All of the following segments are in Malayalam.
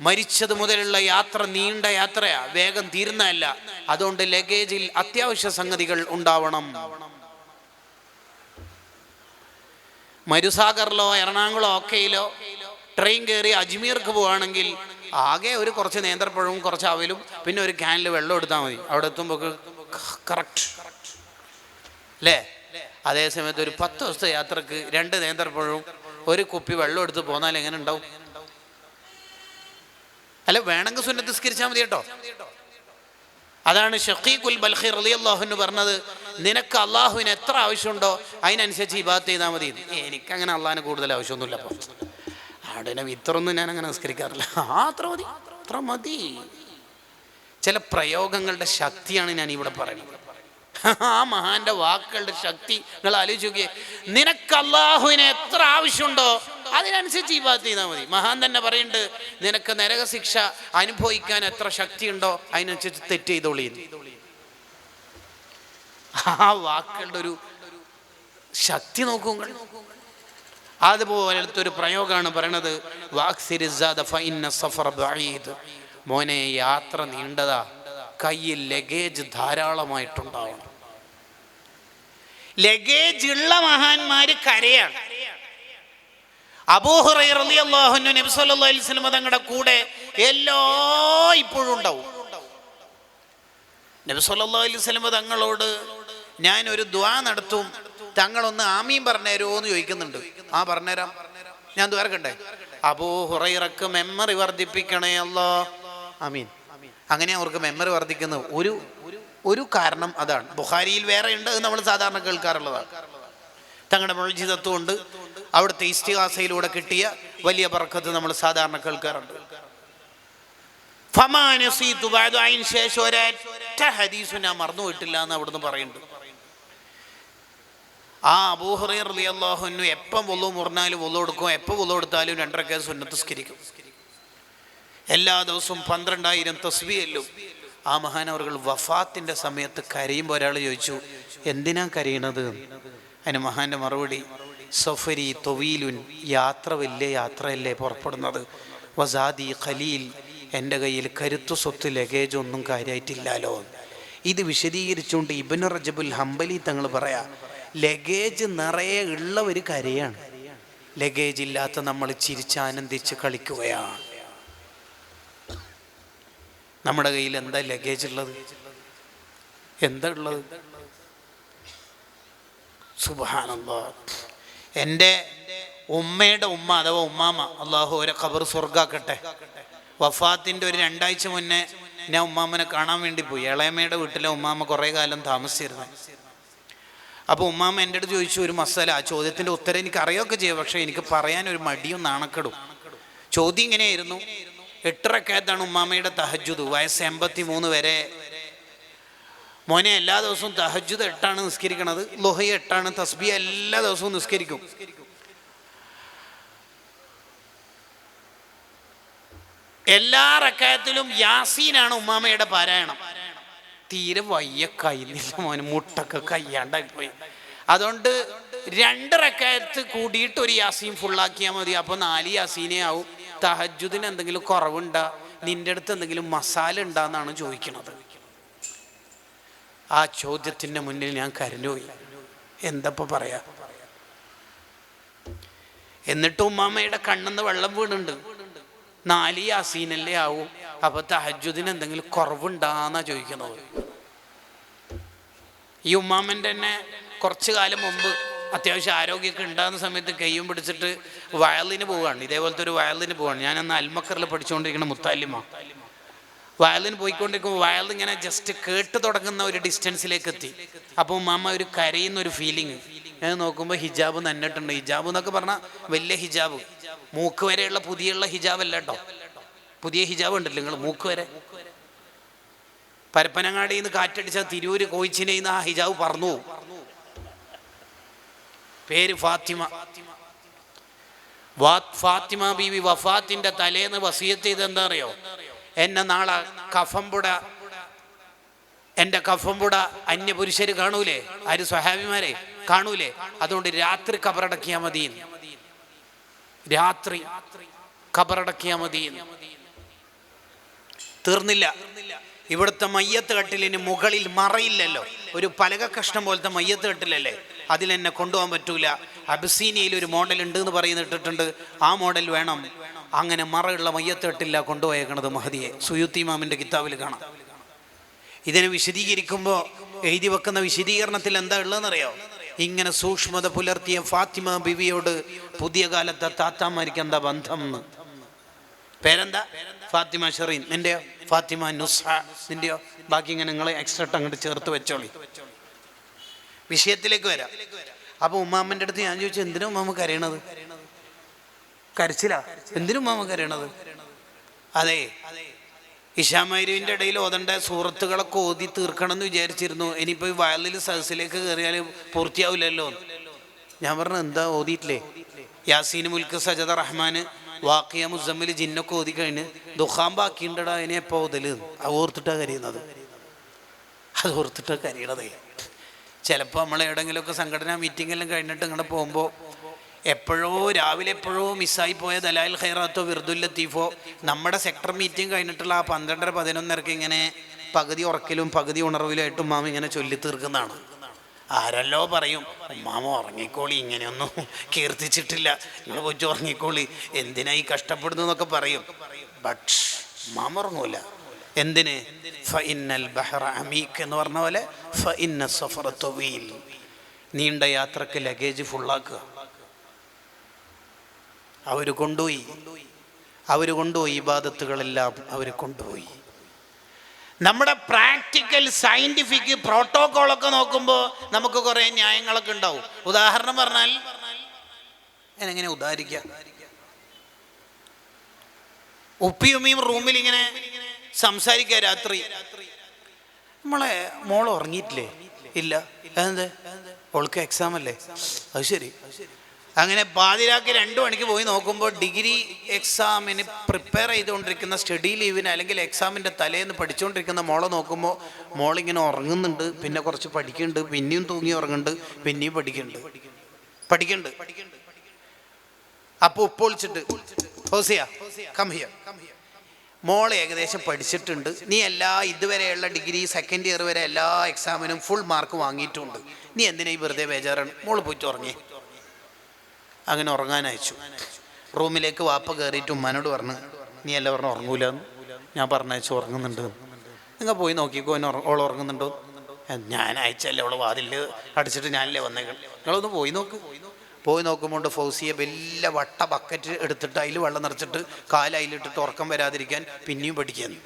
മരിച്ചത് മുതലുള്ള യാത്ര നീണ്ട യാത്രയാ. വേഗം തീരുന്നതല്ല. അതുകൊണ്ട് ലഗേജിൽ അത്യാവശ്യ സംഗതികൾ ഉണ്ടാവണം. മരുസാഗറിലോ എറണാകുളം ഒക്കെയിലോ ട്രെയിൻ കയറി അജ്മീർക്ക് പോവുകയാണെങ്കിൽ ആകെ ഒരു കുറച്ച് നേന്ത്രപ്പഴവും കുറച്ച് അവലും പിന്നെ ഒരു ക്യാനിൽ വെള്ളം എടുത്താൽ മതി. അവിടെ എത്തുമ്പോൾ കറക്റ്റ് അല്ലേ അതേസമയത്ത് ഒരു പത്ത് ദിവസത്തെ യാത്രയ്ക്ക് രണ്ട് നേന്ത്രപ്പഴവും ഒരു കുപ്പി വെള്ളം എടുത്ത് പോന്നാൽ എങ്ങനെ ഉണ്ടാവും? അല്ല വേണമെങ്കിൽ സുന്നത്ത് നിസ്കരിച്ചാൽ മതി കേട്ടോ. അതാണ് ഷഖീഖുൽ ബൽഖി റളിയല്ലാഹു അൻഹു പറഞ്ഞത് നിനക്ക് അള്ളാഹുവിന് എത്ര ആവശ്യമുണ്ടോ അതിനനുസരിച്ച് ഇബാദത്ത് ചെയ്താൽ മതി. എനിക്കങ്ങനെ അള്ളാഹിന് കൂടുതൽ ആവശ്യമൊന്നുമില്ല അപ്പം. അവിടെ ഇത്രയൊന്നും ഞാൻ അങ്ങനെ നിസ്കരിക്കാറില്ല അത്ര മതി. അത്ര മതി. ചില പ്രയോഗങ്ങളുടെ ശക്തിയാണ് ഞാൻ ഇവിടെ പറയുന്നത്. ആ മഹാന്റെ വാക്കുകളുടെ ശക്തി നിങ്ങൾ ആലോചിച്ച് നോക്കിയേ. നിനക്ക് അള്ളാഹുവിന് എത്ര ആവശ്യമുണ്ടോ അതിനനുസരിച്ച് ഭാഗത്ത് ചെയ്താൽ മതി. മഹാൻ തന്നെ പറയുന്നുണ്ട് നിനക്ക് നരകശിക്ഷ അനുഭവിക്കാൻ എത്ര ശക്തിയുണ്ടോ അതിനനുസരിച്ച് തെറ്റ് ചെയ്തോളി ആ വാക്കുകളുടെ ഒരു ശക്തി നോക്കൂ അതുപോലെ ഒരു പ്രയോഗമാണ് പറയണത്. മോനെ യാത്ര നീണ്ടതാ കയ്യിൽ ലഗേജ് ധാരാളമായിട്ടുണ്ടാവണം. ലഗേജ് ഉള്ള മഹാന്മാര് കരയാണ്. അബൂഹുറൈറിയാഹുനു തങ്ങളുടെ കൂടെ എല്ലാ ഇപ്പോഴും ഉണ്ടാവും. അലൈഹി തങ്ങളോട് ഞാൻ ഒരു ദ്വാ നടത്തും തങ്ങളൊന്ന് ആമീൻ പറഞ്ഞുതരുമോ എന്ന് ചോദിക്കുന്നുണ്ട്. ആ പറഞ്ഞുതരാം. ഞാൻ ദ്വാരക്കണ്ടേ അബൂഹുറൈറക്ക് മെമ്മറി വർദ്ധിപ്പിക്കണേ അല്ലോ. ആമീൻ. അങ്ങനെ അവർക്ക് മെമ്മറി വർദ്ധിക്കുന്നത് ഒരു ഒരു കാരണം അതാണ്. ബുഹാരിയിൽ വേറെ ഉണ്ട് നമ്മൾ സാധാരണ കേൾക്കാറുള്ളതാണ്. തങ്ങളുടെ മൊഴിജിതത്വം ഉണ്ട് അവിടുത്തെ ഇസ്തിഹാസയിലൂടെ കിട്ടിയ വലിയ പറക്കത്ത് നമ്മൾ സാധാരണ കേൾക്കാറുണ്ട്. അതിന് ശേഷം ഒരൊറ്റ ഹദീസും ഞാൻ മറന്നുപോയിട്ടില്ല എന്ന് അവിടുന്ന് പറയുന്നുണ്ട്. ആ അബൂഹറീർ അലി അള്ളാഹുനു എപ്പം വൊള്ളു മുറിഞ്ഞാലും വൊള്ളു കൊടുക്കും എപ്പോൾ വൊള്ളു കൊടുത്താലും രണ്ടര സുന്നത്ത് ഉന്നതസ്കരിക്കും എല്ലാ ദിവസവും പന്ത്രണ്ടായിരം തസ്ബിയല്ലും ആ മഹാനവർകൾ വഫാത്തിന്റെ സമയത്ത് കരയുമ്പോൾ ഒരാൾ ചോദിച്ചു എന്തിനാ കരയണത്? അതിന് മഹാന്റെ മറുപടി സഫരി തൊവീലുൻ യാത്ര വലിയ യാത്രയല്ലേ പുറപ്പെടുന്നത്? വസാദി ഖലീൽ എന്റെ കയ്യിൽ കരുത്തു സ്വത്ത് ലഗേജ് ഒന്നും കാര്യമായിട്ടില്ലല്ലോ ഇത് വിശദീകരിച്ചുകൊണ്ട് ഇബിൻ റജബുൽ ഹംബലി തങ്ങൾ പറയാ ലഗേജ് നിറയെ ഉള്ള ഒരു കരയാണ്. ലഗേജ് ഇല്ലാത്ത നമ്മൾ ചിരിച്ചാനന്ദിച്ച് കളിക്കുകയാണ്. നമ്മുടെ കയ്യിൽ എന്താ ലഗേജ് ഉള്ളത്? എന്താ ഉള്ളത്? സുബാനല്ലാ എന്റെ ഉമ്മയുടെ ഉമ്മ അഥവാ ഉമ്മാമ അള്ളാഹു ഒരു ഖബർ സ്വർഗാക്കട്ടെ വഫാത്തിന്റെ ഒരു രണ്ടാഴ്ച മുന്നേ ഞാൻ ഉമ്മാമനെ കാണാൻ വേണ്ടി പോയി. ഇളയമ്മയുടെ വീട്ടിലെ ഉമ്മാമ കുറേ കാലം താമസിച്ചിരുന്നു. അപ്പോൾ ഉമ്മാമ എന്റെ അടുത്ത് ചോദിച്ചു ഒരു മസാല ആ ചോദ്യത്തിന്റെ ഉത്തരം എനിക്ക് അറിയുകയൊക്കെ ചെയ്യും പക്ഷേ എനിക്ക് പറയാൻ ഒരു മടിയും നാണക്കെടും. ചോദ്യം ഇങ്ങനെയായിരുന്നു. എട്ടരക്കകത്താണ് ഉമ്മാമയുടെ തഹജുദ് വയസ്സ് എൺപത്തി മൂന്ന് വരെ മോനെ എല്ലാ ദിവസവും തഹജുദ് എട്ടാണ് നിസ്കരിക്കണത്. ലൊഹ എട്ടാണ് തസ്ബി എല്ലാ ദിവസവും നിസ്കരിക്കും. എല്ലാ റക്കായത്തിലും യാസീനാണ് ഉമ്മാമയുടെ പാരായണം. തീരെ വയ്യ കയ്യുന്നില്ല മോനെ മുട്ടൊക്കെ കയ്യാണ്ടായി പോയി അതുകൊണ്ട് രണ്ട് റക്കായത്ത് കൂടിയിട്ട് ഒരു യാസീൻ ഫുള്ളാക്കിയാൽ മതി. അപ്പോൾ നാല് യാസീനെ ആവും. തഹജുദിന് എന്തെങ്കിലും കുറവുണ്ടാ? നിന്റെ അടുത്ത് എന്തെങ്കിലും മസാല ഉണ്ടാന്നാണ് ചോദിക്കണത്. ആ ചോദ്യത്തിന്റെ മുന്നിൽ ഞാൻ കരഞ്ഞുപോയി എന്തപ്പോൾ പറയാ? എന്നിട്ട് ഉമ്മാമ്മയുടെ കണ്ണെന്ന് വെള്ളം വീണുണ്ട്. നാല് യാസീനല്ലേ ആവും? അപ്പൊ തഹജുദിന് എന്തെങ്കിലും കുറവുണ്ടാന്നാ ചോദിക്കുന്നത്. ഈ ഉമ്മാമ്മന്റെ തന്നെ കുറച്ചു കാലം മുമ്പ് അത്യാവശ്യം ആരോഗ്യമൊക്കെ ഉണ്ടാകുന്ന സമയത്ത് കയ്യും പിടിച്ചിട്ട് വയലിന് പോവുകയാണ്. ഇതേപോലത്തെ ഒരു വയലിന് പോവാണ് ഞാൻ അന്ന് അൽമക്കറിൽ പഠിച്ചുകൊണ്ടിരിക്കുന്ന മുത്താലിമ. വയലിന് പോയിക്കൊണ്ടിരിക്കുമ്പോൾ വയൽ ഇങ്ങനെ ജസ്റ്റ് കേട്ട് തുടങ്ങുന്ന ഒരു ഡിസ്റ്റൻസിലേക്ക് എത്തി. അപ്പോൾ ഉമ്മാമ്മ ഒരു കരയുന്ന ഒരു ഫീലിംഗ് ഞാൻ നോക്കുമ്പോൾ ഹിജാബ് നന്നിട്ടുണ്ട് ഹിജാബ് എന്നൊക്കെ പറഞ്ഞാൽ വലിയ ഹിജാബ്. മൂക്ക് വരെയുള്ള പുതിയുള്ള ഹിജാബ് അല്ല കേട്ടോ. പുതിയ ഹിജാബ് ഉണ്ടല്ലോ നിങ്ങൾ മൂക്ക് വരെ. പരപ്പനങ്ങാടിയിൽ നിന്ന് കാറ്റടിച്ച തിരൂര് കോയിച്ചിനയിൽ ആ ഹിജാബ് പറഞ്ഞു പേര് ഫാത്തിമ. ഫാത്തിമ ബീവി വഫാത്തിന്റെ തലേന്ന് വസീയത്ത് ചെയ്ത് എന്താ അറിയോ? എന്നെ നാളെ കഫംപുട എന്റെ കഫംപുട അന്യപുരുഷർ കാണൂലേ? ആര് സ്വഹാബിമാരെ? കാണൂലേ? അതുകൊണ്ട് രാത്രി കബറടക്കിയാൽ മതി. രാത്രി കബറടക്കിയാൽ മതി. തീർന്നില്ല. ഇവിടുത്തെ മയ്യത്ത് കട്ടിലിന് മുകളിൽ മറയില്ലല്ലോ. ഒരു പലക കഷ്ണം പോലത്തെ മയ്യത്ത് കട്ടിലല്ലേ? അതിൽ എന്നെ കൊണ്ടുപോകാൻ പറ്റൂല. അബിസീനിയയിൽ ഒരു മോഡൽ ഉണ്ട് എന്ന് പറയുന്നിട്ടിട്ടുണ്ട് ആ മോഡൽ വേണം. അങ്ങനെ മറയുള്ള മയ്യത്തേട്ടില്ല കൊണ്ടുപോയേക്കണത് മഹദിയെ സുയുത്തി മാമിന്റെ കിതാബിൽ കാണാം. ഇതിനെ വിശദീകരിക്കുമ്പോൾ എഴുതി വെക്കുന്ന വിശദീകരണത്തിൽ എന്താ ഉള്ളതെന്നറിയോ? ഇങ്ങനെ സൂക്ഷ്മത പുലർത്തിയ ഫാത്തിമ ബിവിയോട് പുതിയ കാലത്തെ താത്താമാർക്ക് എന്താ ബന്ധം എന്ന് പേരെന്താ? ഫാത്തിമ ഷെറീൻ. നിന്റെയോ? ഫാത്തിമ നുസ നിന്റെയോ? ബാക്കി ഇങ്ങനെ നിങ്ങളെ എക്സ്ട്രാ അങ്ങോട്ട് ചേർത്ത് വെച്ചോളി. വിഷയത്തിലേക്ക് വരാം. അപ്പൊ ഉമ്മാമ്മന്റെ അടുത്ത് ഞാൻ ചോദിച്ചു എന്തിനാ ഉമ്മാമ്മ കരയണത്? കരച്ചില്ല എന്തിനും മാമ കരയണത്? അതെ ഇഷാമൈരുവിന്റെ ഇടയിൽ ഓതേണ്ട സുഹൃത്തുക്കളൊക്കെ ഓതി തീർക്കണം എന്ന് വിചാരിച്ചിരുന്നു. ഇനിയിപ്പോൾ ഈ വയലിൽ സദസ്സിലേക്ക് കയറിയാൽ പൂർത്തിയാവില്ലല്ലോ. ഞാൻ പറഞ്ഞു എന്താ ഓതിയിട്ടില്ലേ? യാസീൻ മുൽക്ക് സജദ റഹ്മാന് വാക്കിയ മുസമ്മിൽ ജിന്നൊക്കെ ഓതി കഴിഞ്ഞ് ദുഃഖാൻ ബാക്കിയുണ്ടടാ അതിനെ എപ്പോൾ ഓതൽ? അത് കരയുന്നത്. അത് ഓർത്തിട്ടാ കരയണതേ. ചിലപ്പോൾ നമ്മൾ എവിടെയെങ്കിലുമൊക്കെ സംഘടനാ മീറ്റിംഗ് എല്ലാം കഴിഞ്ഞിട്ട് ഇങ്ങനെ പോകുമ്പോൾ എപ്പോഴോ രാവിലെ എപ്പോഴോ മിസ്സായി പോയ ദലാൽ ഖൈറാത്തോ വിർദുൽ ലത്തീഫോ നമ്മുടെ സെക്ടർ മീറ്റിംഗ് കഴിഞ്ഞിട്ടുള്ള ആ പന്ത്രണ്ടര പതിനൊന്നരക്ക് ഇങ്ങനെ പകുതി ഉറക്കിലും പകുതി ഉണർവിലായിട്ടും മാമ ഇങ്ങനെ ചൊല്ലി തീർക്കുന്നതാണ് ആരല്ലോ പറയും മാമ ഉറങ്ങിക്കോളി ഇങ്ങനെയൊന്നും കീർത്തിച്ചിട്ടില്ല. നിങ്ങൾ പോയി ഉറങ്ങിക്കോളി. എന്തിനാ ഈ കഷ്ടപ്പെടുന്നു എന്നൊക്കെ പറയും. ബട്ട് മാമ ഉറങ്ങൂല. എന്തിന്? ഫഇന്നൽ എന്ന് പറഞ്ഞ പോലെ ഫഇന്ന നീണ്ട യാത്രയ്ക്ക് ലഗേജ് ഫുള്ളാക്കുക അവർ കൊണ്ടുപോയി. അവർ കൊണ്ടുപോയി ഇബാദത്തുകളെല്ലാം അവർ കൊണ്ടുപോയി. നമ്മുടെ പ്രാക്ടിക്കൽ സയന്റിഫിക് പ്രോട്ടോകോളൊക്കെ നോക്കുമ്പോൾ നമുക്ക് കുറേ ന്യായങ്ങളൊക്കെ ഉണ്ടാവും. ഉദാഹരണം പറഞ്ഞാൽ എങ്ങനെ ഉദാഹരിക്കാം? ഉപ്പിയുമ്മയും റൂമിൽ ഇങ്ങനെ സംസാരിക്കുക രാത്രി. നമ്മളെ മോൾ ഉറങ്ങിയിട്ടില്ലേ? ഇല്ല. അതെന്ത്? ഓൾക്ക് എക്സാം അല്ലേ? അത് ശരി. അങ്ങനെ പാതിരാക്കി രണ്ടു മണിക്ക് പോയി നോക്കുമ്പോൾ ഡിഗ്രി എക്സാമിന് പ്രിപ്പയർ ചെയ്തുകൊണ്ടിരിക്കുന്ന സ്റ്റഡി ലീവിന് അല്ലെങ്കിൽ എക്സാമിന്റെ തലേന്ന് പഠിച്ചുകൊണ്ടിരിക്കുന്ന മോളെ നോക്കുമ്പോൾ മോളിങ്ങനെ ഉറങ്ങുന്നുണ്ട്. പിന്നെ കുറച്ച് പഠിക്കുന്നുണ്ട്. പിന്നെയും തൂങ്ങി ഉറങ്ങുന്നുണ്ട്. പിന്നെയും പഠിക്കുന്നുണ്ട്. പഠിക്കുന്നുണ്ട്. അപ്പോൾ ഉപ്പൊളിച്ചിട്ട് ഹോസിയ മോൾ ഏകദേശം പഠിച്ചിട്ടുണ്ട്. നീ എല്ലാ ഇതുവരെയുള്ള ഡിഗ്രി സെക്കൻഡ് ഇയർ വരെ എല്ലാ എക്സാമിനും ഫുൾ മാർക്ക് വാങ്ങിയിട്ടുണ്ട്. നീ എന്തിനാ ഈ വെറുതെ ബേജാറാണ്? മോൾ പോയിട്ട് ഉറങ്ങി. അങ്ങനെ ഉറങ്ങാൻ അയച്ചു. റൂമിലേക്ക് വാപ്പ കയറിയിട്ട് ഉമ്മാനോട് പറഞ്ഞു നീ എല്ലാം പറഞ്ഞു ഉറങ്ങൂല ഞാൻ പറഞ്ഞയച്ചു ഉറങ്ങുന്നുണ്ട്. നിങ്ങൾ പോയി നോക്കിക്കോ ഓൾ ഉറങ്ങുന്നുണ്ടോ? ഞാൻ അയച്ചല്ലേ അവളെ വാതിൽ അടിച്ചിട്ട് ഞാനല്ലേ വന്നേക്കൾ നിങ്ങളൊന്ന് പോയി നോക്ക്. പോയി നോക്കുമ്പോൾ ഫൗസിയെ വലിയ വട്ട ബക്കറ്റ് എടുത്തിട്ട് അതിൽ വെള്ളം നിറച്ചിട്ട് കാലയിലിട്ടിട്ട് ഉറക്കം വരാതിരിക്കാൻ പിന്നെയും പഠിക്കുന്നു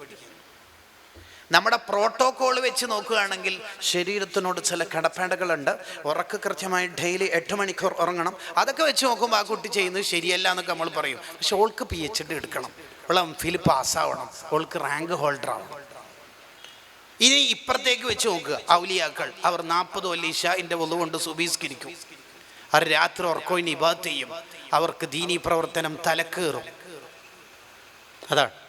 നമ്മുടെ പ്രോട്ടോകോൾ വെച്ച് നോക്കുകയാണെങ്കിൽ ശരീരത്തിനോട് ചില കടപ്പാടുകളുണ്ട്. ഉറക്ക കൃത്യമായി ഡെയിലി എട്ട് മണിക്കൂർ ഉറങ്ങണം. അതൊക്കെ വെച്ച് നോക്കുമ്പോൾ ആ കുട്ടി ചെയ്യുന്നത് ശരിയല്ല എന്നൊക്കെ നമ്മൾ പറയും. പക്ഷെ ഓൾക്ക് പി എച്ച് ഡി എടുക്കണം. അവൾ എം ഫിൽ പാസ്സാവണം. ഓൾക്ക് റാങ്ക് ഹോൾഡർ ആവണം ഇനി ഇപ്പുറത്തേക്ക് വെച്ച് നോക്കുക. ഔലിയാക്കൾ അവർ നാൽപ്പത് ഒല്ലീശ എന്റെ കൊണ്ട് സുബീസ്കരിക്കും. അവർ രാത്രി ഉറക്കോയിന് ഇബാത്ത് ചെയ്യും. അവർക്ക് ദീനീ പ്രവർത്തനം തലക്കേറും. അതാണ്.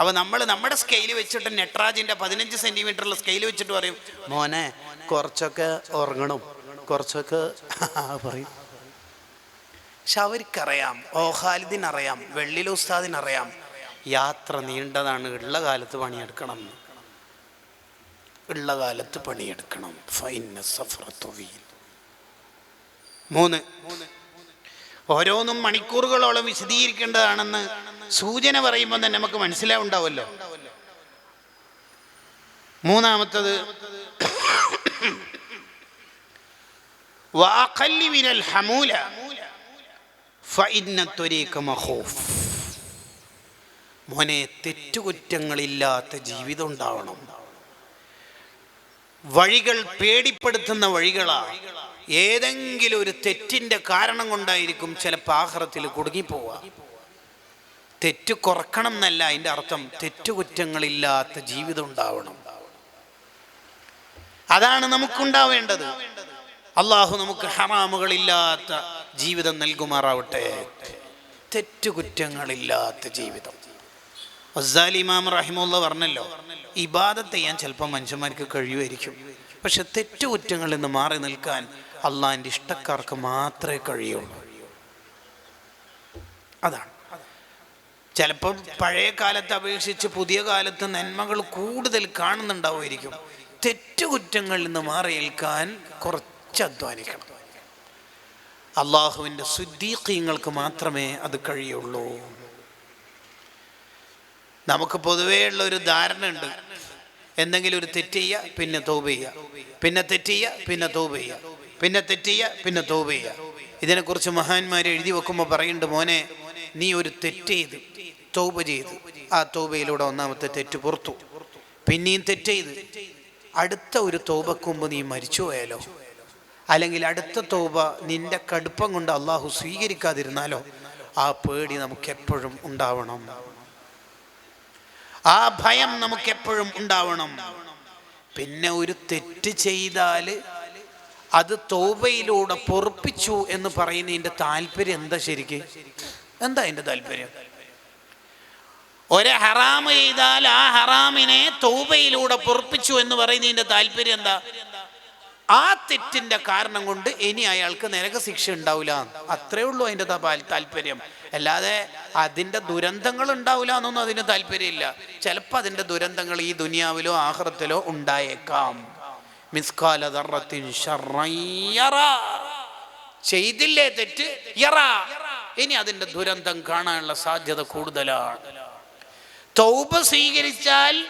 അപ്പോൾ നമ്മൾ നമ്മുടെ സ്കെയിൽ വെച്ചിട്ട് നെട്രാജിന്റെ പതിനഞ്ച് സെന്റിമീറ്ററുള്ള സ്കെയിൽ വെച്ചിട്ട് പറയും മോനെ കുറച്ചൊക്കെ ഉറങ്ങണം കുറച്ചൊക്കെ പറയും. പക്ഷെ അവർക്കറിയാം ഓ വെള്ളിലെ ഉസ്താദിനറിയാം യാത്ര നീണ്ടതാണ് ഉള്ള കാലത്ത് പണിയെടുക്കണം. ഉള്ള കാലത്ത് പണിയെടുക്കണം. ഫൈന മൂന്ന് മൂന്ന്. ഓരോന്നും മണിക്കൂറുകളോളം വിശദീകരിക്കേണ്ടതാണെന്ന് സൂചന പറയുമ്പോൾ തന്നെ നമുക്ക് മനസ്സിലാവുണ്ടാവല്ലോ. മൂന്നാമത്തത് ഹമൂല മോനെ തെറ്റുകുറ്റങ്ങളില്ലാത്ത ജീവിതം ഉണ്ടാവണം. വഴികൾ പേടിപ്പെടുത്തുന്ന വഴികളാണ് ഏതെങ്കിലും ഒരു തെറ്റിന്റെ കാരണം കൊണ്ടായിരിക്കും ചിലപ്പോൾ ആഹ്റത്തിൽ കുടുങ്ങിപ്പോവുക. തെറ്റ് കുറക്കണം എന്നല്ല അതിന്റെ അർത്ഥം. തെറ്റുകുറ്റങ്ങളില്ലാത്ത ജീവിതം ഉണ്ടാവണം. അതാണ് നമുക്കുണ്ടാവേണ്ടത്. അള്ളാഹു നമുക്ക് ഹറാമുകളില്ലാത്ത ജീവിതം നൽകുമാറാവട്ടെ. തെറ്റുകുറ്റങ്ങളില്ലാത്ത ജീവിതം. ഇമാം റഹിമുള്ള പറഞ്ഞല്ലോ ഇബാദത്ത് ചെയ്യാൻ ചിലപ്പോൾ മനുഷ്യന്മാർക്ക് കഴിയുമായിരിക്കും. പക്ഷെ തെറ്റുകുറ്റങ്ങളിൽ നിന്ന് മാറി നിൽക്കാൻ അള്ളാഹിന്റെ ഇഷ്ടക്കാർക്ക് മാത്രമേ കഴിയുള്ളൂ. അതാണ്. ചിലപ്പം പഴയ കാലത്തെ അപേക്ഷിച്ച് പുതിയ കാലത്ത് നന്മകൾ കൂടുതൽ കാണുന്നുണ്ടാവുമായിരിക്കും. തെറ്റുകുറ്റങ്ങളിൽ നിന്ന് മാറി നിൽക്കാൻ കുറച്ച് അധ്വാനിക്കണം. അള്ളാഹുവിന്റെ സുദ്ദീഖ്യങ്ങൾക്ക് മാത്രമേ അത് കഴിയുള്ളൂ. നമുക്ക് പൊതുവേ ഉള്ള ഒരു ധാരണ ഉണ്ട്. എന്തെങ്കിലും ഒരു തെറ്റ് ചെയ്യുക പിന്നെ തോപ് ചെയ്യുക. പിന്നെ തെറ്റ് ചെയ്യുക പിന്നെ തോപ് ചെയ്യുക. പിന്നെ തെറ്റിയ പിന്നെ തോപ ചെയ്യുക ഇതിനെക്കുറിച്ച് മഹാന്മാർ എഴുതി വെക്കുമ്പോൾ പറയുന്നുണ്ട് മോനെ നീ ഒരു തെറ്റ് ചെയ്ത് തോപ ചെയ്ത് ആ തോപയിലൂടെ ഒന്നാമത്തെ തെറ്റ് പുറത്തു. പിന്നെയും തെറ്റ് ചെയ്ത് അടുത്ത ഒരു തോപക്കുമ്പ് നീ മരിച്ചു പോയാലോ? അല്ലെങ്കിൽ അടുത്ത തോപ നിന്റെ കടുപ്പം കൊണ്ട് അള്ളാഹു സ്വീകരിക്കാതിരുന്നാലോ? ആ പേടി നമുക്ക് എപ്പോഴും ഉണ്ടാവണം. ആ ഭയം നമുക്ക് എപ്പോഴും ഉണ്ടാവണം. പിന്നെ ഒരു തെറ്റ് ചെയ്താൽ അത് തോബയിലൂടെ പൊറപ്പിച്ചു എന്ന് പറയുന്നതിന്റെ താല്പര്യം എന്താ ശരിക്ക്? എന്താ അതിന്റെ താല്പര്യം? ഒരു ഹറാമ് ചെയ്താൽ ആ ഹറാമിനെ തൗബയിലൂടെ പൊറപ്പിച്ചു എന്ന് പറയുന്നതിന്റെ താല്പര്യം എന്താ? ആ തെറ്റിന്റെ കാരണം കൊണ്ട് ഇനി അയാൾക്ക് നരകശിക്ഷ ഉണ്ടാവില്ല. അത്രേ ഉള്ളൂ അതിന്റെ താ- താല്പര്യം. അല്ലാതെ അതിന്റെ ദുരന്തങ്ങൾ ഉണ്ടാവില്ല എന്നൊന്നും അതിന് താല്പര്യമില്ല. ചിലപ്പോൾ അതിന്റെ ദുരന്തങ്ങൾ ഈ ദുനിയാവിലോ ആഹ്റത്തിലോ ഉണ്ടായേക്കാം. മിസ്കാല ദറത്തിൻ. ചെയ്തില്ലേ തെറ്റ്? യറ. ഇനി അതിന്റെ ദുരന്തം കാണാനുള്ള സാധ്യത കൂടുതലാണ്. തൗബ സ്വീകരിച്ചാൽ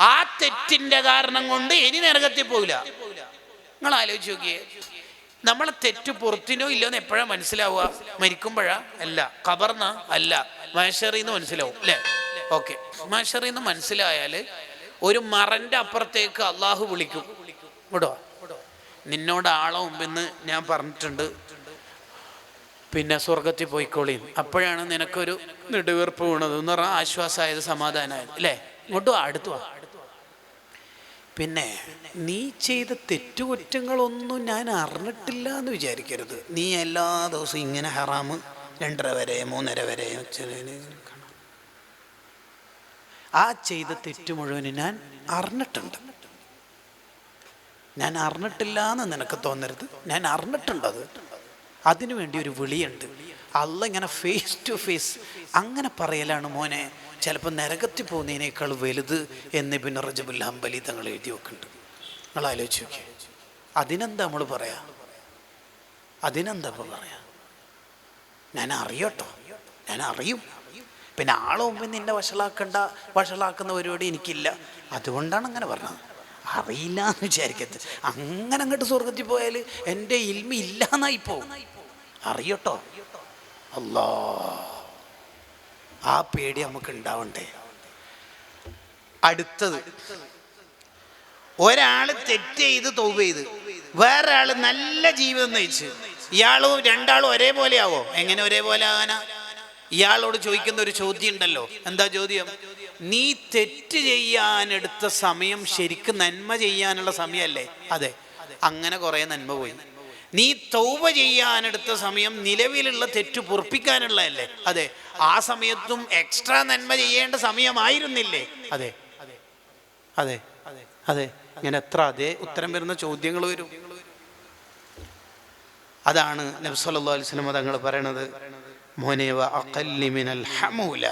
ആ തെറ്റിന്റെ കാരണം കൊണ്ട് ഇനി നരകത്തിൽ പോവില്ല. നിങ്ങൾ ആലോചിച്ച് നോക്കിയേ. നമ്മൾ തെറ്റ് പുറത്തിനോ ഇല്ലോ എന്ന് എപ്പോഴാ മനസ്സിലാവുക? മരിക്കുമ്പോഴാ? അല്ല. കബർന്ന അല്ല. മഹഷറിന്ന് മനസ്സിലാവും അല്ലേ? ഓക്കെ. മഹഷറിന്ന് മനസ്സിലായാൽ ഒരു മറന്റെ അപ്പുറത്തേക്ക് അള്ളാഹു വിളിക്കും. ഇവിടോ നിന്നോട് ആളെ മുമ്പെന്ന് ഞാൻ പറഞ്ഞിട്ടുണ്ട്. പിന്നെ സ്വർഗത്തിൽ പോയിക്കോളിയും അപ്പോഴാണ് നിനക്കൊരു നെടുവീർപ്പ് വീണത്. എന്ന് പറഞ്ഞാൽ ആശ്വാസമായത് സമാധാനമായത്. അല്ലേ? ഇങ്ങോട്ട് വാ അടുത്തു വാ. പിന്നെ നീ ചെയ്ത തെറ്റുകുറ്റങ്ങളൊന്നും ഞാൻ അറിഞ്ഞിട്ടില്ല എന്ന് വിചാരിക്കരുത്. നീ എല്ലാ ദിവസവും ഇങ്ങനെ ഹറാമ് രണ്ടര വരെ മൂന്നര വരെ ആ ചെയ്ത തെറ്റ് മുഴുവനും ഞാൻ അറിഞ്ഞിട്ടുണ്ട്. ഞാൻ അറിഞ്ഞിട്ടില്ല എന്ന് നിനക്ക് തോന്നരുത്. ഞാൻ അറിഞ്ഞിട്ടുണ്ടത് അതിനു വേണ്ടി ഒരു വിളിയുണ്ട്. അല്ല ഇങ്ങനെ ഫേസ് ടു ഫേസ് അങ്ങനെ പറയലാണ് മോനെ. ചിലപ്പോൾ നരകത്തിൽ പോകുന്നതിനേക്കാൾ വലുത് എന്ന് പിന്നെ റജബുൽ ഹംബലി തങ്ങൾ എഴുതി വെക്കുന്നുണ്ട്. നിങ്ങൾ ആലോചിച്ച് നോക്കിയേ. അതിനെന്താ നമ്മൾ പറയാ? അതിനെന്താ ഇപ്പൊ പറയാ? ഞാൻ അറിയട്ടോ. ഞാൻ അറിയും. പിന്നെ ആളെ മുമ്പിൽ നിന്നെ വഷളാക്കണ്ട വഷളാക്കുന്ന പരിപാടി എനിക്കില്ല. അതുകൊണ്ടാണ് അങ്ങനെ പറഞ്ഞത്. അറിയില്ല എന്ന് വിചാരിക്കരുത്. അങ്ങനെ അങ്ങോട്ട് സ്വർഗത്തിൽ പോയാൽ എന്റെ ഇൽമ ഇല്ലാന്നായി പോകും. അറിയട്ടോ? അല്ലോ. ആ പേടി നമുക്ക് ഉണ്ടാവണ്ടേ? അടുത്തത്. ഒരാൾ തെറ്റ് ചെയ്ത് തോവ് ചെയ്ത് വേറൊരാൾ നല്ല ജീവിതം നയിച്ച് ഇയാളും രണ്ടാളും ഒരേപോലെ ആവോ എങ്ങനെ ഒരേപോലെ ആകാനാ? ഇയാളോട് ചോദിക്കുന്ന ഒരു ചോദ്യം ഉണ്ടല്ലോ. എന്താ ചോദ്യം? നീ തെറ്റ് ചെയ്യാനെടുത്ത സമയം ശരിക്കും നന്മ ചെയ്യാനുള്ള സമയമല്ലേ? അതെ. അങ്ങനെ കുറേ നന്മ പോയി. നീ തൗവ ചെയ്യാനെടുത്ത സമയം നിലവിലുള്ള തെറ്റ് പൊറപ്പിക്കാനുള്ളതല്ലേ? അതെ. ആ സമയത്തും എക്സ്ട്രാ നന്മ ചെയ്യേണ്ട സമയമായിരുന്നില്ലേ? അതെ. അതെ. അതെ. ഇങ്ങനെ എത്ര അതേ ഉത്തരം വരുന്ന ചോദ്യങ്ങൾ വരും. അതാണ് നബ്സല്ലാ അലിസ്ലം തങ്ങൾ പറയണത്. മോനേവ അക്കല്ലിമിനൽ ഹമൂല.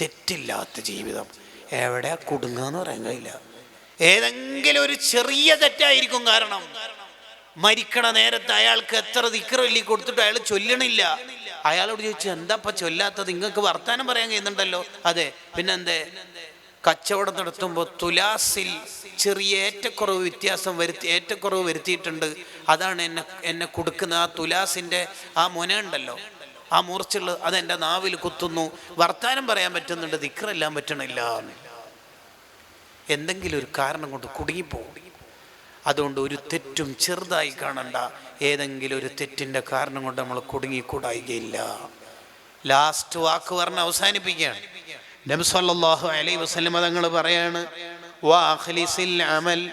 തെറ്റില്ലാത്ത ജീവിതം. എവിടെ കുടുങ്ങാന്ന് പറയാൻ കഴിയില്ല. ഏതെങ്കിലും ഒരു ചെറിയ തെറ്റായിരിക്കും കാരണം. മരിക്കണ നേരത്ത് അയാൾക്ക് എത്ര ദിക്കറല്ലി കൊടുത്തിട്ട് അയാൾ ചൊല്ലണില്ല. അയാളോട് ചോദിച്ചു എന്താ ചൊല്ലാത്തത്? നിങ്ങൾക്ക് വർത്താനം പറയാൻ കഴിയുന്നുണ്ടല്ലോ. അതെ പിന്നെന്തേ? കച്ചവടം നടത്തുമ്പോൾ തുലാസിൽ ചെറിയ ഏറ്റക്കുറവ് വ്യത്യാസം വരുത്തി ഏറ്റക്കുറവ് വരുത്തിയിട്ടുണ്ട്. അതാണ് എന്നെ എന്നെ കൊടുക്കുന്ന ആ തുലാസിന്റെ ആ മുന ഉണ്ടല്ലോ. ആ മൂർച്ചുള്ള അതെന്റെ നാവിൽ കുത്തുന്നു. വർത്താനം പറയാൻ പറ്റുന്നുണ്ട് ദിക്കറെല്ലാം പറ്റണില്ല എന്തെങ്കിലും ഒരു കാരണം കൊണ്ട് കുടുങ്ങിപ്പോകും അതുകൊണ്ട് ഒരു തെറ്റും ചെറുതായി കാണണ്ട. ഏതെങ്കിലും ഒരു തെറ്റിന്റെ കാരണം കൊണ്ട് നമ്മൾ കുടുങ്ങിക്കൂടായികയില്ല. ലാസ്റ്റ് വാക്ക് പറഞ്ഞ് അവസാനിപ്പിക്കുകയാണ്. നബി അലൈ വസല്ലം തങ്ങൾ പറയാണ് വാഖ്ലിസിൽ അമൽ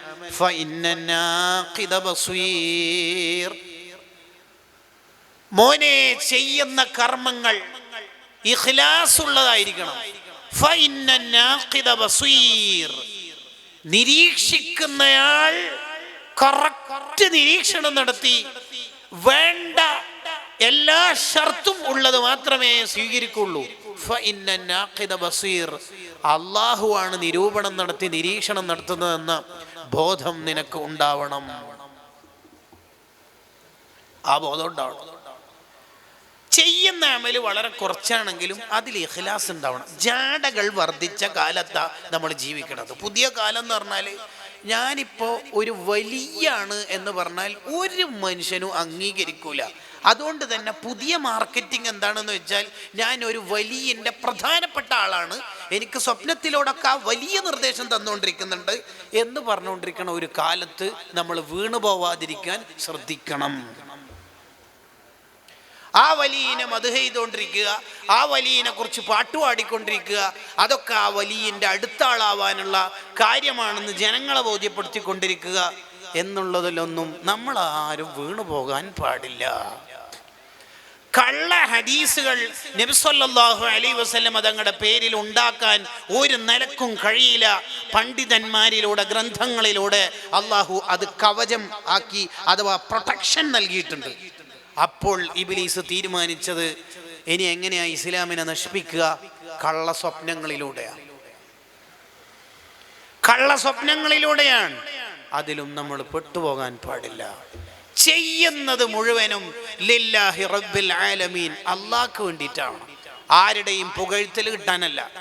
ബസീർ. മോനെ ചെയ്യുന്ന കർമ്മങ്ങൾ ഇഖ്ലാസ് ഉള്ളതായിരിക്കണം നിരീക്ഷിക്കുന്നയാൾ കറക്റ്റ് നിരീക്ഷണം നടത്തി വേണ്ട എല്ലാ ഷർത്തും ഉള്ളത് മാത്രമേ സ്വീകരിക്കുള്ളൂ. അള്ളാഹു ആണ് നിരൂപണം നടത്തി നിരീക്ഷണം നടത്തുന്നതെന്ന ബോധം നിനക്ക് ഉണ്ടാവണം. ആ ബോധം ഉണ്ടാവണം. ചെയ്യുന്ന അമൽ വളരെ കുറച്ചാണെങ്കിലും അതിൽ ഇഖ്ലാസ് ഉണ്ടാവണം. ജാടകൾ വർദ്ധിച്ച കാലത്താ നമ്മൾ ജീവിക്കുന്നത് പുതിയ കാലം എന്ന് പറഞ്ഞാൽ ഞാനിപ്പോൾ ഒരു വലിയാണ് എന്ന് പറഞ്ഞാൽ ഒരു മനുഷ്യനും അംഗീകരിക്കൂല. അതുകൊണ്ട് തന്നെ പുതിയ മാർക്കറ്റിംഗ് എന്താണെന്ന് വെച്ചാൽ ഞാൻ ഒരു വലിയന്റെ പ്രധാനപ്പെട്ട ആളാണ്. എനിക്ക് സ്വപ്നത്തിലൂടൊക്കെ ആ വലിയ നിർദ്ദേശം തന്നുകൊണ്ടിരിക്കുന്നുണ്ട് എന്ന് പറഞ്ഞുകൊണ്ടിരിക്കണ ഒരു കാലത്ത് നമ്മൾ വീണുപോവാതിരിക്കാൻ ശ്രദ്ധിക്കണം. ആ വലിയനെ മത് ചെയ്തുകൊണ്ടിരിക്കുക ആ വലിയനെ കുറിച്ച് പാട്ടുപാടിക്കൊണ്ടിരിക്കുക അതൊക്കെ ആ വലിയന്റെ അടുത്ത ആളാവാനുള്ള കാര്യമാണെന്ന് ജനങ്ങളെ ബോധ്യപ്പെടുത്തിക്കൊണ്ടിരിക്കുക എന്നുള്ളതിലൊന്നും നമ്മൾ ആരും വീണു പോകാൻ പാടില്ല. കള്ള ഹദീസുകൾ നബിസല്ലാഹു അലൈ വസ്ലം അതങ്ങളുടെ പേരിൽ ഉണ്ടാക്കാൻ ഒരു നിലക്കും കഴിയില്ല. പണ്ഡിതന്മാരിലൂടെ ഗ്രന്ഥങ്ങളിലൂടെ അള്ളാഹു അത് കവചം ആക്കി അഥവാ പ്രൊട്ടക്ഷൻ നൽകിയിട്ടുണ്ട്. അപ്പോൾ ഇബിലീസ് തീരുമാനിച്ചത് ഇനി എങ്ങനെയാ ഇസ്ലാമിനെ നശിപ്പിക്കുക? കള്ള സ്വപ്നങ്ങളിലൂടെയാണ്. കള്ള സ്വപ്നങ്ങളിലൂടെയാണ്. അതിലും നമ്മൾ പെട്ടുപോകാൻ പാടില്ല. ചെയ്യുന്നത് മുഴുവനും ലില്ലാഹി റബ്ബിൽ ആലമീൻ അള്ളാഹ്ക്ക് വേണ്ടിയിട്ടാണ്. ആരുടെയും പുകഴ്ത്തൽ കിട്ടാനല്ല.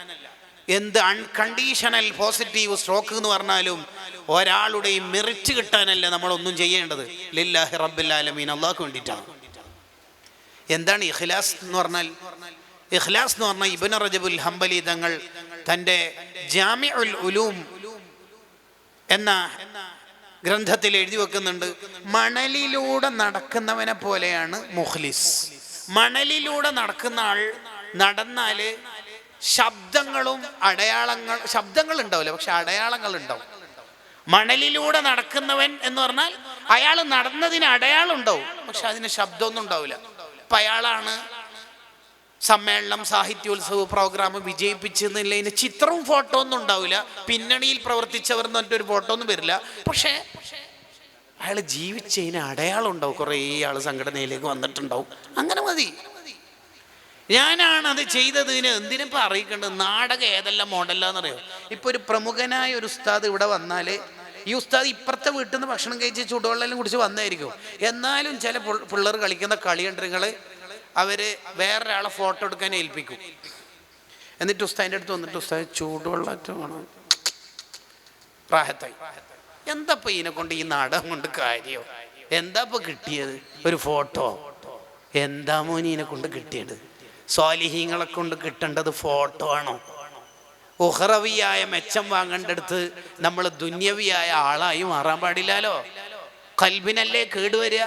എന്ത് അൺകണ്ടീഷണൽ പോസിറ്റീവ് സ്ട്രോക്ക് എന്ന് പറഞ്ഞാലും ഒരാളുടെയും മെറിറ്റ് കിട്ടാനല്ല നമ്മളൊന്നും ചെയ്യേണ്ടത്. ലില്ലാഹി റബ്ബിൽ ആലമീൻ അള്ളാഹ്ക്ക് വേണ്ടിയിട്ടാണ്. എന്താണ് ഇഖ്ലാസ് എന്ന് പറഞ്ഞാൽ? ഇഖ്ലാസ് എന്ന് പറഞ്ഞാൽ ഇബിൻ റജബുൽ ഹംബലി തങ്ങൾ തന്റെ ജാമിഉൽ ഉലൂം എന്ന ഗ്രന്ഥത്തിൽ എഴുതി വെക്കുന്നുണ്ട്. മണലിലൂടെ നടക്കുന്നവനെ പോലെയാണ് മുഖ്ലിസ്. മണലിലൂടെ നടക്കുന്ന ആൾ നടന്നാൽ ശബ്ദങ്ങളും അടയാളങ്ങൾ ശബ്ദങ്ങൾ ഉണ്ടാവില്ല പക്ഷെ അടയാളങ്ങൾ ഉണ്ടാവും. മണലിലൂടെ നടക്കുന്നവൻ എന്ന് പറഞ്ഞാൽ അയാൾ നടന്നതിന് അടയാളം ഉണ്ടാവും പക്ഷെ അതിന് ശബ്ദമൊന്നും ഉണ്ടാവില്ല. അപ്പൊ അയാളാണ് സമ്മേളനം സാഹിത്യോത്സവ പ്രോഗ്രാം വിജയിപ്പിച്ചെന്നുള്ളതിന് ചിത്രവും ഫോട്ടോ ഒന്നും ഉണ്ടാവില്ല. പിന്നണിയിൽ പ്രവർത്തിച്ചവർ എന്ന് പറഞ്ഞിട്ട് ഒരു ഫോട്ടോ ഒന്നും വരില്ല. പക്ഷേ അയാൾ ജീവിച്ചതിന് അടയാളം ഉണ്ടാവും. കുറേ ആൾ സംഘടനയിലേക്ക് വന്നിട്ടുണ്ടാവും. അങ്ങനെ മതി. ഞാനാണ് അത് ചെയ്തതിന് എന്തിനിപ്പോൾ അറിയിക്കേണ്ടത്? നാടകം ഏതെല്ലാം മോഡലാന്നറിയോ ഇപ്പൊ ഒരു പ്രമുഖനായ ഒരു ഉസ്താദ് ഇവിടെ വന്നാൽ ഈ ഉസ്താദ് ഇപ്പുറത്തെ വീട്ടിൽ നിന്ന് ഭക്ഷണം കഴിച്ച് ചൂടുവെള്ളം കുടിച്ച് വന്നായിരിക്കും എന്നാലും ചില പിള്ളേർ കളിക്കുന്ന കളിയണ്ടങ്ങൾ അവർ വേറൊരാളെ ഫോട്ടോ എടുക്കാൻ ഏൽപ്പിക്കും. എന്നിട്ട് ഉസ്താദിന്റെ അടുത്ത് വന്നിട്ട് ഉസ്താദ് ചൂടുവെള്ളം വേണം. റാഹത്തായി. എന്താ ഇതിനെ കൊണ്ട് ഈ നാടകം കൊണ്ട് കാര്യോ? എന്താ ഇപ്പൊ കിട്ടിയത്? ഒരു ഫോട്ടോ എന്താ മോനി ഇതിനെ കൊണ്ട് കിട്ടിയത്? സ്വാലിഹീങ്ങളെ കൊണ്ട് കിട്ടേണ്ടത് ഫോട്ടോ ആണോ? ഉഹറവിയായ മെച്ചം വാങ്ങേണ്ടടുത്ത് നമ്മൾ ദുന്യവിയായ ആളായി മാറാൻ പാടില്ലാലോ? കൽബിനല്ലേ കേടുവരിക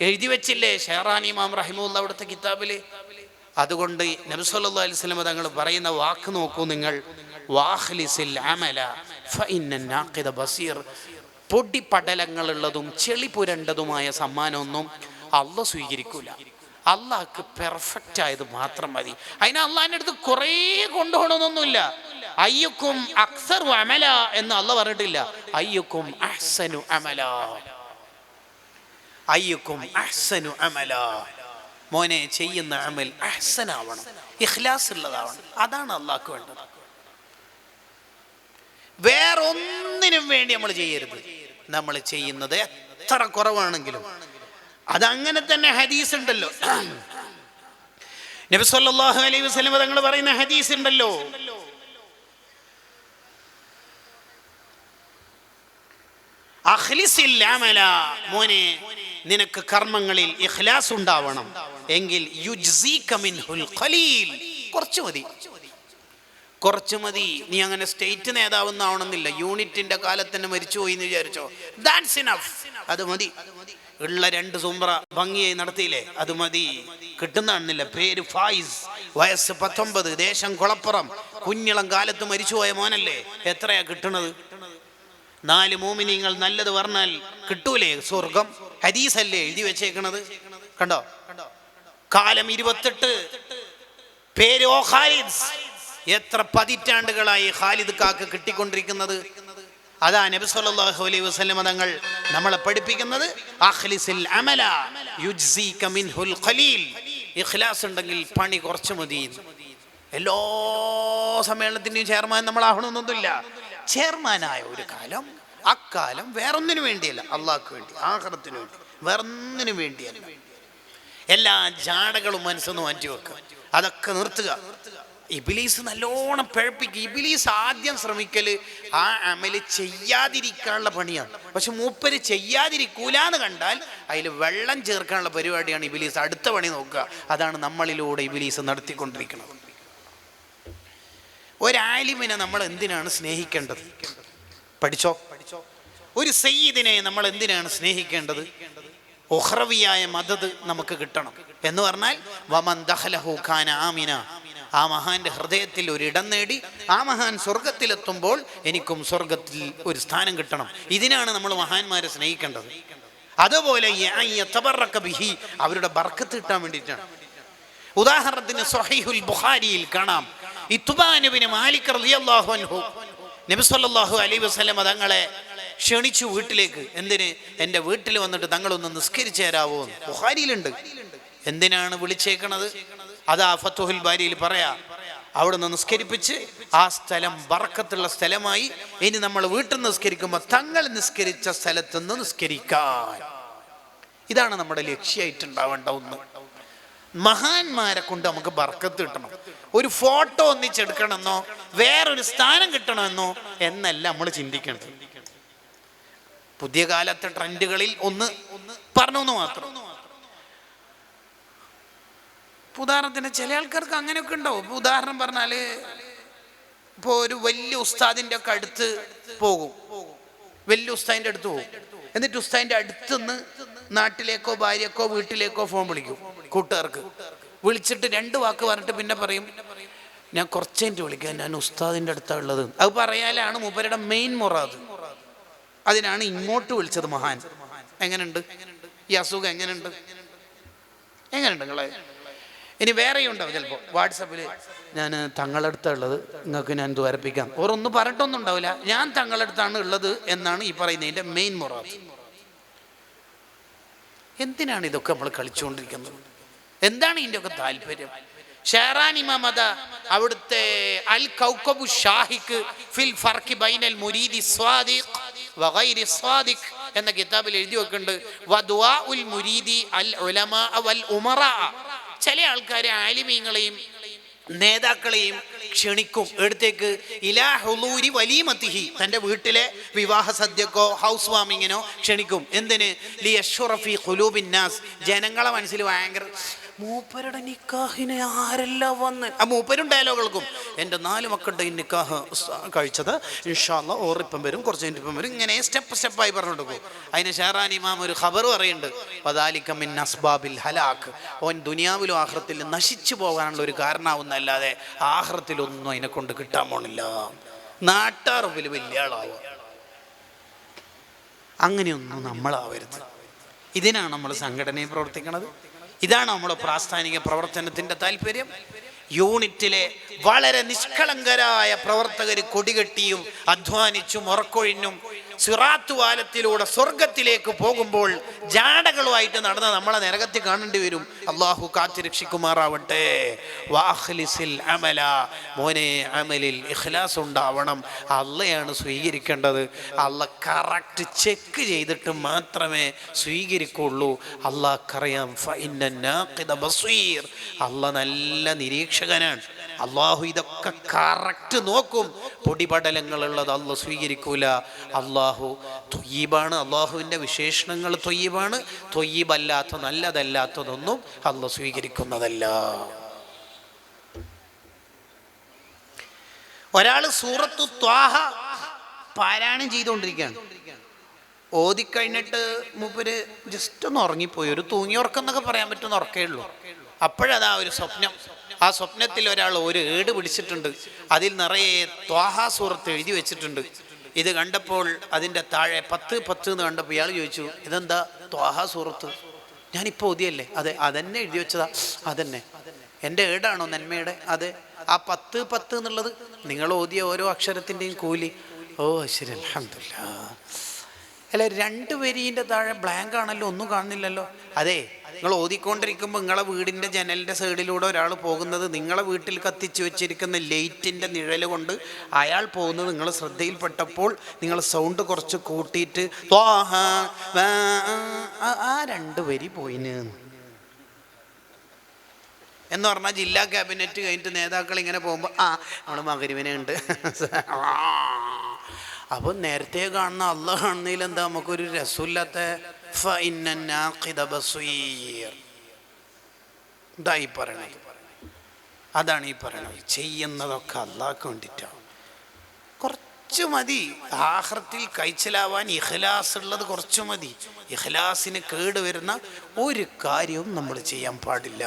എഴുതി വെച്ചില്ലേ ഷെഹറാനി മാം റഹിമുല്ല അവിടുത്തെ കിതാബിൽ? അതുകൊണ്ട് നബ്സല്ലാ അലൈഹി സ്വലമ തങ്ങൾ പറയുന്ന വാക്ക് നോക്കൂ നിങ്ങൾ. അമല ബസീർ. പൊടിപടലങ്ങളുള്ളതും ചെളി പുരണ്ടതുമായ സമ്മാനമൊന്നും അള്ള സ്വീകരിക്കൂല. അള്ളാഹ്ക്ക് പെർഫെക്റ്റ് ആയത് മാത്രം മതി. അതിന് അള്ളാഹിന്റെ അടുത്ത് കുറേ കൊണ്ടുപോകണമെന്നൊന്നുമില്ല അയ്യക്കും അക്സർ അമല എന്ന് അല്ല പറഞ്ഞിട്ടില്ല. അയ്യക്കും അഹ്സനു അമല. അയ്യക്കും അഹ്സനു അമല. മോനെ ചെയ്യുന്ന അമൽ അഹ്സനാവണം. ഇഖ്ലാസ് ഉള്ളതാവണം അതാണ് അള്ളാഹ്ക്ക് വേണ്ടത്. വേറൊന്നിനും വേണ്ടി നമ്മൾ ചെയ്യരുത്. നമ്മൾ ചെയ്യുന്നത് എത്ര കുറവാണെങ്കിലും അതങ്ങനെ തന്നെ ഹദീസ് ഉണ്ടല്ലോ നബി സല്ലല്ലാഹു അലൈഹി വസല്ലം തങ്ങൾ പറയുന്ന ഹദീസ് ഉണ്ടല്ലോ മോനെ നിനക്ക് കർമ്മങ്ങളിൽ ഇഖ്ലാസ് ഉണ്ടാവണം. എങ്കിൽ യുജ്സീക ഖലീൽ. കുറച്ച് മതി. കുറച്ച് മതി. നീ അങ്ങനെ സ്റ്റേറ്റ് നേതാവെന്നാവണമെന്നില്ല. യൂണിറ്റിന്റെ കാലത്ത് തന്നെ മരിച്ചുപോയി എന്ന് വിചാരിച്ചോ? ദാറ്റ്സ് ഇനഫ് അത് മതി. ഉള്ള രണ്ട് സുമ്പ്ര ഭംഗിയായി നടത്തിയില്ലേ? അത് മതി. കിട്ടുന്നതാണെന്നില്ല പേര് ഫായിസ്. വയസ്സ് പത്തൊമ്പത്. ദേശം കുളപ്പുറം. കുഞ്ഞിളം കാലത്ത് മരിച്ചുപോയ മോനല്ലേ? എത്രയാ കിട്ടണത് നാല് മോമിനിങ്ങൾ നല്ലത് പറഞ്ഞാൽ കിട്ടൂലേ? സ്വർഗം. ഹരീസല്ലേ എഴുതി വെച്ചേക്കണത്? കണ്ടോ? കാലം ഇരുപത്തെട്ട്. പേര് ഓ എത്ര പതിറ്റാണ്ടുകളായി ഖാലിദ് കാക്ക് കിട്ടിക്കൊണ്ടിരിക്കുന്നത്? അതാ നബി സല്ലല്ലാഹു അലൈഹി വസല്ലം തങ്ങൾ നമ്മളെ പഠിപ്പിക്കുന്നത് അഖ്ലിസിൽ അമല യുജ്സീക മിൻഹുൽ ഖലീൽ. ഇഖ്ലാസ് ഉണ്ടെങ്കിൽ പണി കുറച്ച് മതി. എല്ലാ സമ്മേളനത്തിന്റെയും ചെയർമാൻ നമ്മളാവണമെന്നൊന്നുമില്ല. ചെയർമാനായ ഒരു കാലം അക്കാലം വേറൊന്നിനു വേണ്ടിയല്ല. അള്ളാഹ്ക്ക് വേണ്ടി ആഹ്റത്തിന് വേണ്ടി വേറൊന്നിനു വേണ്ടിയല്ല. എല്ലാ ജാടകളും മനസ്സൊന്ന് മാറ്റി വെക്കുക. അതൊക്കെ നിർത്തുക. ഇബിലീസ് നല്ലോണം പഴപ്പിക്കും. ഇബിലീസ് ആദ്യം ശ്രമിക്കൽ ആ അമൽ ചെയ്യാതിരിക്കാനുള്ള പണിയാണ്. പക്ഷെ മൂപ്പര് ചെയ്യാതിരിക്കൂലെന്ന് കണ്ടാൽ അതിൽ വെള്ളം ചേർക്കാനുള്ള പരിപാടിയാണ് ഇബിലീസ് അടുത്ത പണി നോക്കുക. അതാണ് നമ്മളിലൂടെ ഇബിലീസ് നടത്തിക്കൊണ്ടിരിക്കുന്നത്. ഒരാലിമിനെ നമ്മൾ എന്തിനാണ് സ്നേഹിക്കേണ്ടത്? പഠിച്ചോ? പഠിച്ചോ ഒരു സയ്യിദിനെ നമ്മൾ എന്തിനാണ് സ്നേഹിക്കേണ്ടത്? ഒഹ്റവിയായ മദത് നമുക്ക് കിട്ടണം. എന്ന് പറഞ്ഞാൽ വമൻ ദഹലഹു ഖാന ആമിന. ആ മഹാന്റെ ഹൃദയത്തിൽ ഒരിടം നേടി ആ മഹാൻ സ്വർഗത്തിലെത്തുമ്പോൾ എനിക്കും സ്വർഗത്തിൽ ഒരു സ്ഥാനം കിട്ടണം. ഇതിനാണ് നമ്മൾ മഹാന്മാരെ സ്നേഹിക്കേണ്ടത്. അതുപോലെ ബിഹി അവരുടെ ബർക്കത്ത് കിട്ടാൻ വേണ്ടിയിട്ടാണ്. ഉദാഹരണത്തിന് സൊഹൈഹുൽ ബുഖാരിയിൽ കാണാം. ഇത്തുബാനുബിന് മാലിക് റളിയല്ലാഹു അൻഹു നബി സല്ലല്ലാഹു അലൈഹി വസല്ലം തങ്ങളെ ക്ഷണിച്ചു വീട്ടിലേക്ക്. എന്തിന്? എന്റെ വീട്ടിൽ വന്നിട്ട് തങ്ങളൊന്ന് നിസ്കരിച്ചു തരാവോ? എന്ന്. ബുഖാരിയിലുണ്ട്. എന്തിനാണ് വിളിച്ചേക്കണത്? അതാ ഫത്തുഹുൽ ബാരിയിൽ പറയാ. അവിടെ നിന്ന് നിസ്കരിപ്പിച്ച് ആ സ്ഥലം വറക്കത്തുള്ള സ്ഥലമായി ഇനി നമ്മൾ വീട്ടിൽ നിസ്കരിക്കുമ്പോൾ തങ്ങൾ നിസ്കരിച്ച സ്ഥലത്ത് നിന്ന് നിസ്കരിക്കാൻ. ഇതാണ് നമ്മുടെ ലക്ഷ്യമായിട്ടുണ്ടാവേണ്ട ഒന്ന്. മഹാന്മാരെ കൊണ്ട് നമുക്ക് ബർക്കത്ത് കിട്ടണം. ഒരു ഫോട്ടോ ഒന്നിച്ചെടുക്കണമെന്നോ വേറൊരു സ്ഥാനം കിട്ടണമെന്നോ എന്നല്ല നമ്മൾ ചിന്തിക്കേണ്ടത് പുതിയ കാലത്തെ ട്രെൻഡുകളിൽ ഒന്ന് പറഞ്ഞു മാത്രം. ഇപ്പൊ ഉദാഹരണത്തിന് ചില ആൾക്കാർക്ക് അങ്ങനെയൊക്കെ ഉണ്ടാവും. ഇപ്പൊ ഉദാഹരണം പറഞ്ഞാൽ ഇപ്പോൾ ഒരു വലിയ ഉസ്താദിന്റെ ഒക്കെ അടുത്ത് പോകും. വലിയ ഉസ്താദിന്റെ അടുത്ത് പോകും. എന്നിട്ട് ഉസ്താദിന്റെ അടുത്തുനിന്ന് നാട്ടിലേക്കോ ഭാര്യക്കോ വീട്ടിലേക്കോ ഫോൺ വിളിക്കും കൂട്ടുകാർക്ക്. വിളിച്ചിട്ട് രണ്ട് വാക്ക് പറഞ്ഞിട്ട് പിന്നെ പറയും ഞാൻ കുറച്ച് മിനിറ്റ് വിളിക്കാം. ഞാൻ ഉസ്താദിന്റെ അടുത്താണ് ഉള്ളത്. അത് പറയാലാണ് മൂപ്പരുടെ മെയിൻ മുറാദ്. അതിനാണ് ഇങ്ങോട്ട് വിളിച്ചത് മഹാൻ. എങ്ങനെയുണ്ട്? ഈ അസുഖം എങ്ങനെയുണ്ട്? എങ്ങനെയുണ്ട് നിങ്ങളെ? ഇനി വേറെയും ഉണ്ടാവും ചിലപ്പോൾ. വാട്സപ്പിൽ ഞാൻ തങ്ങളുടെ അടുത്തുള്ളത് നിങ്ങൾക്ക് ഞാൻ ദ്വാരപ്പിക്കാം ഓരൊന്നും പറഞ്ഞിട്ടൊന്നും ഉണ്ടാവില്ല ഞാൻ തങ്ങളടുത്താണ് ഉള്ളത് എന്നാണ് ഈ പറയുന്നതിന്റെ മെയിൻ മുറാദ്. എന്തിനാണ് ഇതൊക്കെ നമ്മൾ കളിച്ചുകൊണ്ടിരിക്കുന്നത്? എന്താണ് ഇതിന്റെ ഒക്കെ താല്പര്യം? ഷെഹറാൻ ഇമാമത അവിടുത്തെ അൽ കൗക്കബു ഷാഹിക്ക് ഫിൽ ഫർഖി ബൈനൽ മുരീദി സ്വാദിഖ് വഗൈരി സ്വാദിഖ് എന്ന കിതാബിൽ എഴുതി വെക്കുന്നുണ്ട്. വദ്വാ ഉൽ മുരീദി അൽ ഉലമാ വൽ ഉമറാ. ചില ആൾക്കാർ ആലിമീങ്ങളെയും നേതാക്കളെയും ക്ഷണിക്കും. എടുത്തേക്ക് ഇലാ ഹുലൂരി വലീമത്തിഹി. തന്റെ വീട്ടിലെ വിവാഹ സദ്യക്കോ ഹൗസ് വാമിങ്ങിനോ ക്ഷണിക്കും. എന്തിന്? ലി അഷുറഫി ഹുലൂബിന്നാസ് ജനങ്ങളെ മനസ്സിൽ ഭയങ്കര മൂപ്പരുടെ നിക്കാഹിനെ ആരെല്ലാം വന്ന്? ആ മൂപ്പരും ഡയലോഗുകൾക്കും. എന്റെ നാല് മക്കളുടെ ഈ നിക്കാഹ് കഴിച്ചത് ഇൻഷാല്ല ഓറിപ്പം വരും കുറച്ച് കഴിഞ്ഞിപ്പം വരും. ഇങ്ങനെ സ്റ്റെപ്പ് സ്റ്റെപ്പായി പറഞ്ഞു പോകും അതിന് ഷെഹറാൻ ഇമാം ഒരു ഖബർ പറയുന്നുണ്ട്. പതാലിക്കമിൻ അസ്ബാബിൽ ഹലാഖ് ഓൻ ദുനിയാവിലും ആഹ്റത്തിൽ നശിച്ചു പോകാനുള്ള ഒരു കാരണമാവുന്നല്ലാതെ ആഹ്റത്തിലൊന്നും അതിനെ കൊണ്ട് കിട്ടാൻ പോണില്ല. നാട്ടാറുമ്പിൽ വലിയ ആളാവും. അങ്ങനെയൊന്നും നമ്മളാവരുത്. ഇതിനാണ് നമ്മൾ സംഘടനയിൽ പ്രവർത്തിക്കുന്നത് ഇതാണ് നമ്മുടെ പ്രാസ്ഥാനിക പ്രവർത്തനത്തിന്റെ താല്പര്യം. യൂണിറ്റിലെ വളരെ നിഷ്കളങ്കരായ പ്രവർത്തകർ കൊടികെട്ടിയും അധ്വാനിച്ചും ഉറക്കൊഴിഞ്ഞും സിറാത്ത് വാലത്തിലൂടെ സ്വർഗത്തിലേക്ക് പോകുമ്പോൾ ജാടകളുമായിട്ട് നടന്ന നമ്മളെ നരകത്തിൽ കാണേണ്ടി വരും. അള്ളാഹു കാത്തി രക്ഷിക്കുമാറാവട്ടെ. അമല. മോനെ അമലിൽ ഇഖ്ലാസ് ഉണ്ടാവണം. അള്ളയാണ് സ്വീകരിക്കേണ്ടത്. അള്ള കറക്റ്റ് ചെക്ക് ചെയ്തിട്ട് മാത്രമേ സ്വീകരിക്കുള്ളൂ. അള്ളാഹ്ക്കറിയാം അള്ള നല്ല നിരീക്ഷകനാണ്. അള്ളാഹു ഇതൊക്കെ കറക്റ്റ് നോക്കും. പൊടിപടലങ്ങളുള്ളത് അള്ള സ്വീകരിക്കൂല. അള്ളാഹു തൊയ്യീബാണ്. അള്ളാഹുവിന്റെ വിശേഷണങ്ങൾ തൊയ്യീബാണ്. തൊയ്യീബല്ലാത്ത നല്ലതല്ലാത്തതൊന്നും അല്ല സ്വീകരിക്കുന്നതല്ല. ഒരാൾ സൂറത്തു ത്വാഹ പാരായണം ചെയ്തുകൊണ്ടിരിക്കുകയാണ്. ഓതിക്കഴിഞ്ഞിട്ട് മൂപ്പര് ജസ്റ്റ് ഒന്ന് ഉറങ്ങിപ്പോയി. ഒരു തൂങ്ങി ഉറക്കം എന്നൊക്കെ പറയാൻ പറ്റുന്ന ഉറക്കേ ഉള്ളൂ. അപ്പോഴതാ ഒരു സ്വപ്നം. ആ സ്വപ്നത്തിൽ ഒരാൾ ഒരു ഏട് പിടിച്ചിട്ടുണ്ട്. അതിൽ നിറയെ ത്വാഹ സൂറത്ത് എഴുതി വെച്ചിട്ടുണ്ട്. ഇത് കണ്ടപ്പോൾ അതിന്റെ താഴെ പത്ത് പത്ത് എന്ന് കണ്ടപ്പോൾ ഇയാൾ ചോദിച്ചു ഇതെന്താ? ത്വാഹ സൂറത്ത്. ഞാനിപ്പോൾ ഓതിയല്ലേ അതെ അതന്നെ എഴുതി വെച്ചതാ. അതന്നെ. എന്റെ ഏടാണോ നന്മയുടെ? അതെ. ആ പത്ത് പത്ത് എന്നുള്ളത് നിങ്ങൾ ഓതിയ ഓരോ അക്ഷരത്തിന്റെയും കൂലി. ഓ ശരി അലഹമില്ല അല്ല രണ്ട് വരീന്റെ താഴെ ബ്ലാങ്ക് ആണല്ലോ ഒന്നും കാണുന്നില്ലല്ലോ. അതെ നിങ്ങൾ ഓതിക്കൊണ്ടിരിക്കുമ്പോൾ നിങ്ങളെ വീടിന്റെ ജനലിന്റെ സൈഡിലൂടെ ഒരാൾ പോകുന്നത് നിങ്ങളെ വീട്ടിൽ കത്തിച്ചു വെച്ചിരിക്കുന്ന ലൈറ്റിന്റെ നിഴൽ കൊണ്ട് അയാൾ പോകുന്നത് നിങ്ങൾ ശ്രദ്ധയിൽപ്പെട്ടപ്പോൾ നിങ്ങൾ സൗണ്ട് കുറച്ച് കൂട്ടിയിട്ട് ആ രണ്ട് വരി പോയിന്. എന്ന് പറഞ്ഞാൽ ജില്ലാ ക്യാബിനറ്റ് കഴിഞ്ഞിട്ട് നേതാക്കൾ ഇങ്ങനെ പോകുമ്പോൾ ആ നമ്മൾ മകരുവിനെ ഉണ്ട്. അപ്പോൾ നേരത്തെ കാണുന്ന അല്ല കാണുന്നതിൽ എന്താ? നമുക്കൊരു രസമില്ലാത്ത ഫഇന്നന്നാഖിദ ബസീർ. ഇതാ ഈ പറയണത്. അതാണ് ഈ പറയണത്. ചെയ്യുന്നതൊക്കെ അള്ളാഹ്ക്ക് വേണ്ടിയിട്ടാണ് കുറച്ച് മതി. ആഹ്രത്തിൽ കഴിച്ചിലാവാൻ ഇഖ്ലാസ് ഉള്ളത് കുറച്ചു മതി. ഇഖ്ലാസിന് കേട് വരുന്ന ഒരു കാര്യവും നമ്മൾ ചെയ്യാൻ പാടില്ല.